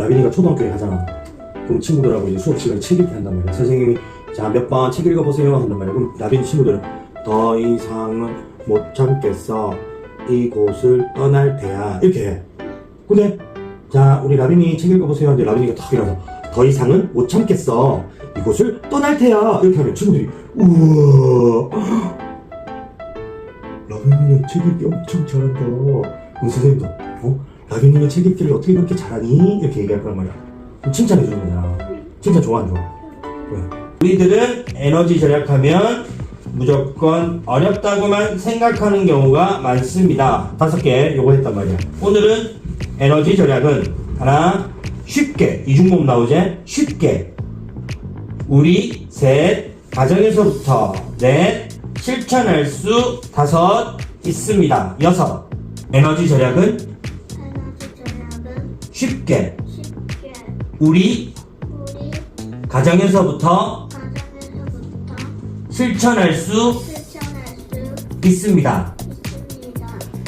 라빈이가 초등학교에 가잖아. 그럼 친구들하고 이제 수업 시간에 책 읽기 한단 말이야. 선생님이 자 몇 번 책 읽어보세요 한단 말이야. 그럼 라빈 친구들은 더 이상은 못 참겠어. 이곳을 떠날 테야. 이렇게 해. 근데 자 우리 라빈이 책 읽어보세요 하는데 라빈이가 탁 일어나서 더 이상은 못 참겠어. 이곳을 떠날 테야. 이렇게 하면 친구들이 우와 라빈이는 책 읽기 엄청 잘한다. 그럼 선생님도 어? 라빈이는 책 읽기를 어떻게 그렇게 잘하니? 이렇게 얘기할 거란 말이야. 칭찬해 주는 거잖아. 칭찬 좋아 안 좋아? 왜? 우리들은 에너지 절약하면 무조건 어렵다고만 생각하는 경우가 많습니다. 다섯 개 요거 했단 말이야. 오늘은 에너지 절약은 하나 쉽게 이중법 나오지? 쉽게 우리 셋 가정에서부터 넷 실천할 수 다섯 있습니다. 여섯 에너지 절약은 쉽게 쉽게 우리 우리 가정에서부터 가정에서부터 실천할 수 실천할 수 있습니다. 있습니다.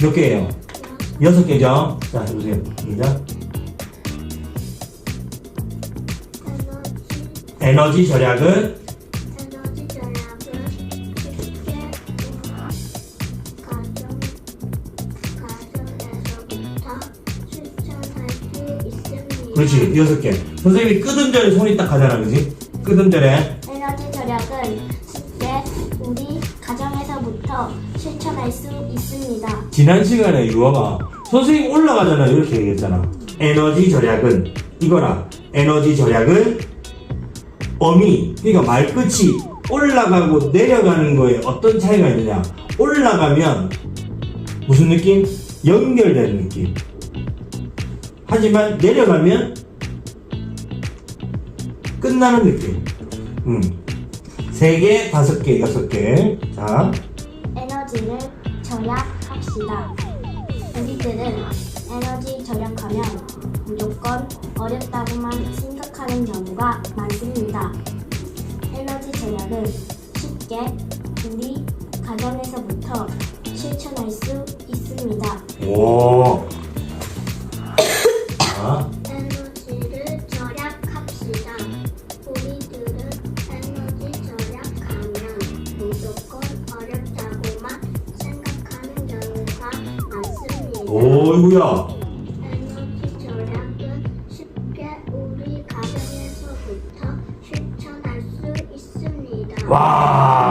몇 개예요? 여섯 개죠? 자, 해보세요. 시작. 에너지 에너지 절약은 그렇지, 여섯 개. 선생님이 끄듬절에 손이 딱 가잖아, 그지? 끄듬절에. 에너지 절약은 쉽게 우리 가정에서부터 실천할 수 있습니다. 지난 시간에 유아가 선생님 올라가잖아, 이렇게 얘기했잖아. 에너지 절약은 이거라. 에너지 절약은 어미, 그러니까 말끝이 올라가고 내려가는 거에 어떤 차이가 있느냐. 올라가면 무슨 느낌? 연결되는 느낌. 하지만 내려가면 끝나는 느낌. 음. 세 개, 다섯 개, 여섯 개. 자, 에너지를 절약합시다. 우리들은 에너지 절약하면 무조건 어렵다고만 생각하는 경우가 많습니다. 에너지 절약은 쉽게 우리 가정에서부터 실천할 수 있습니다. 오. 오이구야. 에너지 절약은 쉽게 우리 가정에서부터 실천할 수 있습니다. 와.